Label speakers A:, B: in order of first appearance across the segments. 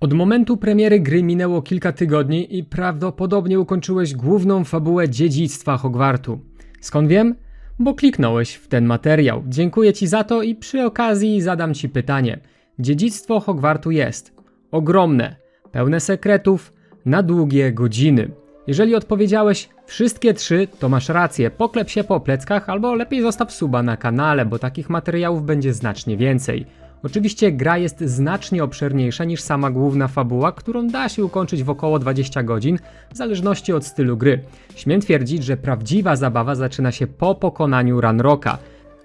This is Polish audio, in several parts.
A: Od momentu premiery gry minęło kilka tygodni i prawdopodobnie ukończyłeś główną fabułę dziedzictwa Hogwartu. Skąd wiem? Bo kliknąłeś w ten materiał. Dziękuję Ci za to i przy okazji zadam Ci pytanie. Dziedzictwo Hogwartu jest ogromne, pełne sekretów, na długie godziny. Jeżeli odpowiedziałeś wszystkie trzy, to masz rację. Poklep się po pleckach albo lepiej zostaw suba na kanale, bo takich materiałów będzie znacznie więcej. Oczywiście gra jest znacznie obszerniejsza niż sama główna fabuła, którą da się ukończyć w około 20 godzin, w zależności od stylu gry. Śmiem twierdzić, że prawdziwa zabawa zaczyna się po pokonaniu Ranroka.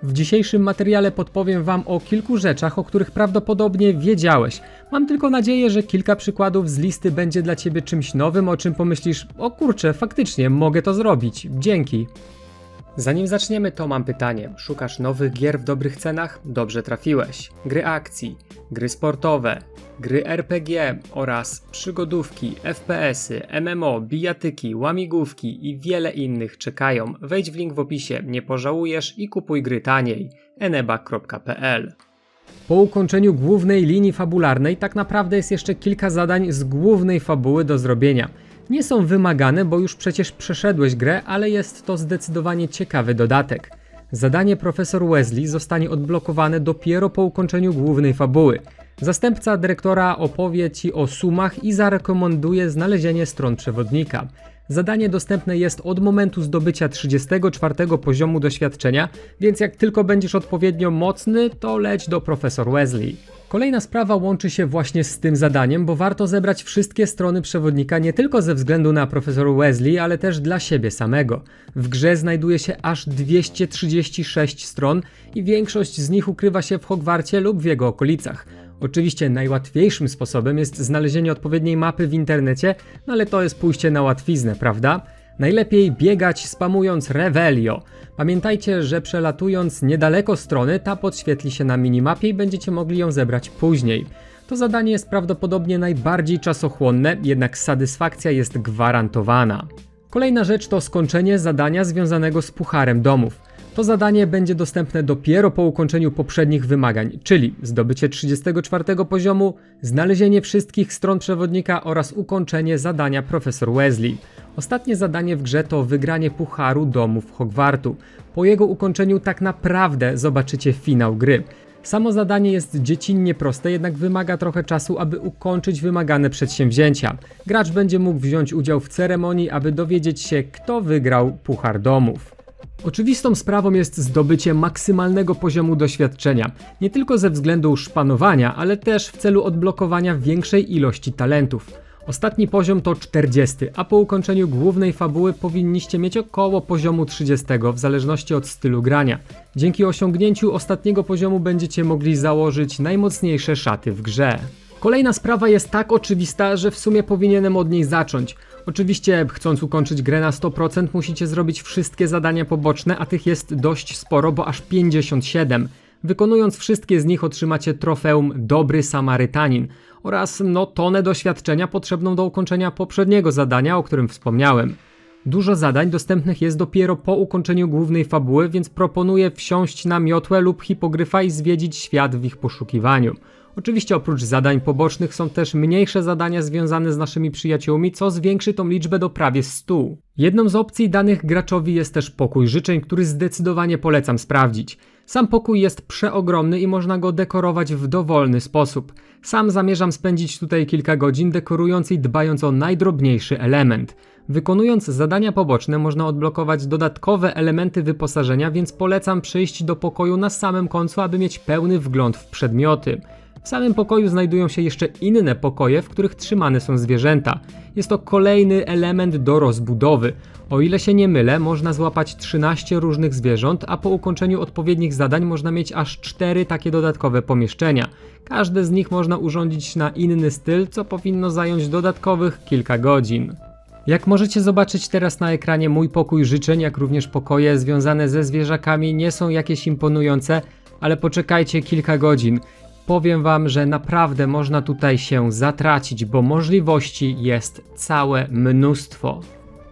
A: W dzisiejszym materiale podpowiem Wam o kilku rzeczach, o których prawdopodobnie wiedziałeś. Mam tylko nadzieję, że kilka przykładów z listy będzie dla Ciebie czymś nowym, o czym pomyślisz: o kurczę, faktycznie mogę to zrobić. Dzięki. Zanim zaczniemy, to mam pytanie. Szukasz nowych gier w dobrych cenach? Dobrze trafiłeś. Gry akcji, gry sportowe, gry RPG oraz przygodówki, FPS-y, MMO, bijatyki, łamigłówki i wiele innych czekają. Wejdź w link w opisie, nie pożałujesz i kupuj gry taniej. eneba.pl po ukończeniu głównej linii fabularnej tak naprawdę jest jeszcze kilka zadań z głównej fabuły do zrobienia. Nie są wymagane, bo już przecież przeszedłeś grę, ale jest to zdecydowanie ciekawy dodatek. Zadanie profesor Wesley zostanie odblokowane dopiero po ukończeniu głównej fabuły. Zastępca dyrektora opowie Ci o sumach i zarekomenduje znalezienie stron przewodnika. Zadanie dostępne jest od momentu zdobycia 34 poziomu doświadczenia, więc jak tylko będziesz odpowiednio mocny, to leć do profesor Wesley. Kolejna sprawa łączy się właśnie z tym zadaniem, bo warto zebrać wszystkie strony przewodnika nie tylko ze względu na profesor Wesley, ale też dla siebie samego. W grze znajduje się aż 236 stron i większość z nich ukrywa się w Hogwarcie lub w jego okolicach. Oczywiście najłatwiejszym sposobem jest znalezienie odpowiedniej mapy w internecie, no ale to jest pójście na łatwiznę, prawda? Najlepiej biegać spamując Revelio. Pamiętajcie, że przelatując niedaleko strony, ta podświetli się na minimapie i będziecie mogli ją zebrać później. To zadanie jest prawdopodobnie najbardziej czasochłonne, jednak satysfakcja jest gwarantowana. Kolejna rzecz to skończenie zadania związanego z pucharem domów. To zadanie będzie dostępne dopiero po ukończeniu poprzednich wymagań, czyli zdobycie 34 poziomu, znalezienie wszystkich stron przewodnika oraz ukończenie zadania profesor Wesley. Ostatnie zadanie w grze to wygranie pucharu domów Hogwartu. Po jego ukończeniu tak naprawdę zobaczycie finał gry. Samo zadanie jest dziecinnie proste, jednak wymaga trochę czasu, aby ukończyć wymagane przedsięwzięcia. Gracz będzie mógł wziąć udział w ceremonii, aby dowiedzieć się, kto wygrał Puchar Domów. Oczywistą sprawą jest zdobycie maksymalnego poziomu doświadczenia, nie tylko ze względu szpanowania, ale też w celu odblokowania większej ilości talentów. Ostatni poziom to 40, a po ukończeniu głównej fabuły powinniście mieć około poziomu 30, w zależności od stylu grania. Dzięki osiągnięciu ostatniego poziomu będziecie mogli założyć najmocniejsze szaty w grze. Kolejna sprawa jest tak oczywista, że w sumie powinienem od niej zacząć. Oczywiście, chcąc ukończyć grę na 100%, musicie zrobić wszystkie zadania poboczne, a tych jest dość sporo, bo aż 57. Wykonując wszystkie z nich otrzymacie trofeum Dobry Samarytanin oraz no tonę doświadczenia potrzebną do ukończenia poprzedniego zadania, o którym wspomniałem. Dużo zadań dostępnych jest dopiero po ukończeniu głównej fabuły, więc proponuję wsiąść na miotłę lub hipogryfa i zwiedzić świat w ich poszukiwaniu. Oczywiście oprócz zadań pobocznych są też mniejsze zadania związane z naszymi przyjaciółmi, co zwiększy tą liczbę do prawie 100. Jedną z opcji danych graczowi jest też pokój życzeń, który zdecydowanie polecam sprawdzić. Sam pokój jest przeogromny i można go dekorować w dowolny sposób. Sam zamierzam spędzić tutaj kilka godzin dekorując i dbając o najdrobniejszy element. Wykonując zadania poboczne można odblokować dodatkowe elementy wyposażenia, więc polecam przyjść do pokoju na samym końcu, aby mieć pełny wgląd w przedmioty. W samym pokoju znajdują się jeszcze inne pokoje, w których trzymane są zwierzęta. Jest to kolejny element do rozbudowy. O ile się nie mylę, można złapać 13 różnych zwierząt, a po ukończeniu odpowiednich zadań można mieć aż 4 takie dodatkowe pomieszczenia. Każde z nich można urządzić na inny styl, co powinno zająć dodatkowych kilka godzin. Jak możecie zobaczyć teraz na ekranie, mój pokój życzeń, jak również pokoje związane ze zwierzakami nie są jakieś imponujące, ale poczekajcie kilka godzin. Powiem Wam, że naprawdę można tutaj się zatracić, bo możliwości jest całe mnóstwo.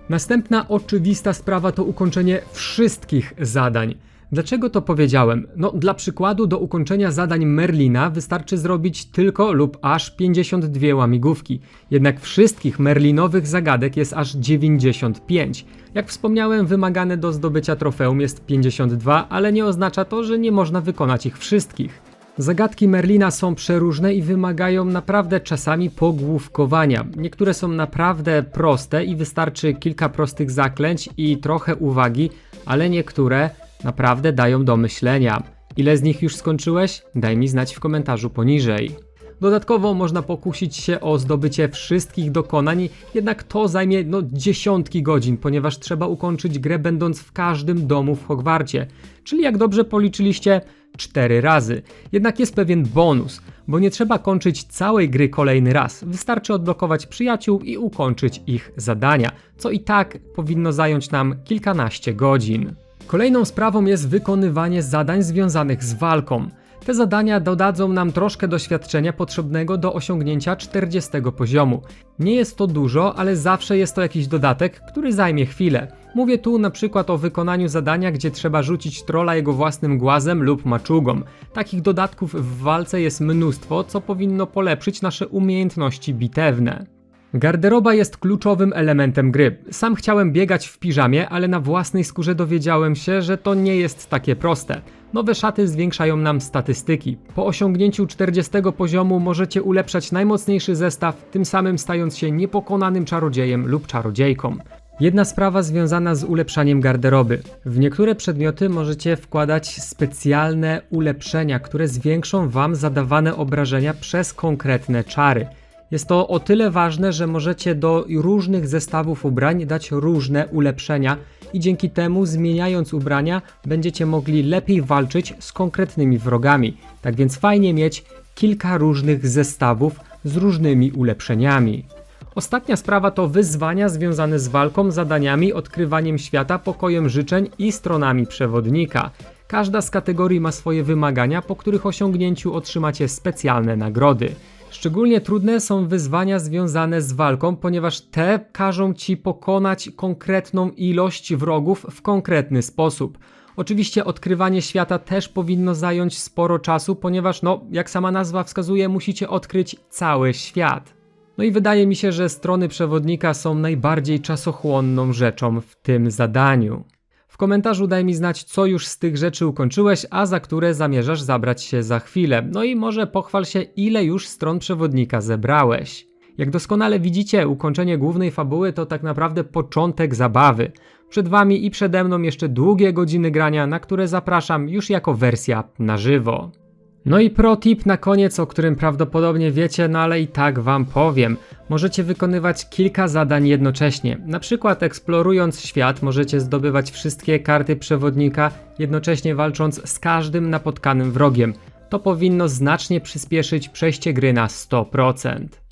A: Następna oczywista sprawa to ukończenie wszystkich zadań. Dlaczego to powiedziałem? No, dla przykładu, do ukończenia zadań Merlina wystarczy zrobić tylko lub aż 52 łamigłówki. Jednak wszystkich merlinowych zagadek jest aż 95. Jak wspomniałem, wymagane do zdobycia trofeum jest 52, ale nie oznacza to, że nie można wykonać ich wszystkich. Zagadki Merlina są przeróżne i wymagają naprawdę czasami pogłówkowania. Niektóre są naprawdę proste i wystarczy kilka prostych zaklęć i trochę uwagi, ale niektóre naprawdę dają do myślenia. Ile z nich już skończyłeś? Daj mi znać w komentarzu poniżej. Dodatkowo można pokusić się o zdobycie wszystkich dokonań, jednak to zajmie no, dziesiątki godzin, ponieważ trzeba ukończyć grę będąc w każdym domu w Hogwarcie. Czyli jak dobrze policzyliście, cztery razy. Jednak jest pewien bonus, bo nie trzeba kończyć całej gry kolejny raz. Wystarczy odblokować przyjaciół i ukończyć ich zadania, co i tak powinno zająć nam kilkanaście godzin. Kolejną sprawą jest wykonywanie zadań związanych z walką. Te zadania dodadzą nam troszkę doświadczenia potrzebnego do osiągnięcia 40 poziomu. Nie jest to dużo, ale zawsze jest to jakiś dodatek, który zajmie chwilę. Mówię tu na przykład o wykonaniu zadania, gdzie trzeba rzucić trola jego własnym głazem lub maczugą. Takich dodatków w walce jest mnóstwo, co powinno polepszyć nasze umiejętności bitewne. Garderoba jest kluczowym elementem gry. Sam chciałem biegać w piżamie, ale na własnej skórze dowiedziałem się, że to nie jest takie proste. Nowe szaty zwiększają nam statystyki. Po osiągnięciu 40 poziomu możecie ulepszać najmocniejszy zestaw, tym samym stając się niepokonanym czarodziejem lub czarodziejką. Jedna sprawa związana z ulepszaniem garderoby. W niektóre przedmioty możecie wkładać specjalne ulepszenia, które zwiększą Wam zadawane obrażenia przez konkretne czary. Jest to o tyle ważne, że możecie do różnych zestawów ubrań dać różne ulepszenia i dzięki temu zmieniając ubrania będziecie mogli lepiej walczyć z konkretnymi wrogami. Tak więc fajnie mieć kilka różnych zestawów z różnymi ulepszeniami. Ostatnia sprawa to wyzwania związane z walką, zadaniami, odkrywaniem świata, pokojem życzeń i stronami przewodnika. Każda z kategorii ma swoje wymagania, po których osiągnięciu otrzymacie specjalne nagrody. Szczególnie trudne są wyzwania związane z walką, ponieważ te każą ci pokonać konkretną ilość wrogów w konkretny sposób. Oczywiście odkrywanie świata też powinno zająć sporo czasu, ponieważ, no, jak sama nazwa wskazuje, musicie odkryć cały świat. No i wydaje mi się, że strony przewodnika są najbardziej czasochłonną rzeczą w tym zadaniu. W komentarzu daj mi znać, co już z tych rzeczy ukończyłeś, a za które zamierzasz zabrać się za chwilę. No i może pochwal się, ile już stron przewodnika zebrałeś. Jak doskonale widzicie, ukończenie głównej fabuły to tak naprawdę początek zabawy. Przed wami i przede mną jeszcze długie godziny grania, na które zapraszam już jako wersja na żywo. No i pro tip na koniec, o którym prawdopodobnie wiecie, no ale i tak wam powiem. Możecie wykonywać kilka zadań jednocześnie. Na przykład eksplorując świat możecie zdobywać wszystkie karty przewodnika, jednocześnie walcząc z każdym napotkanym wrogiem. To powinno znacznie przyspieszyć przejście gry na 100%.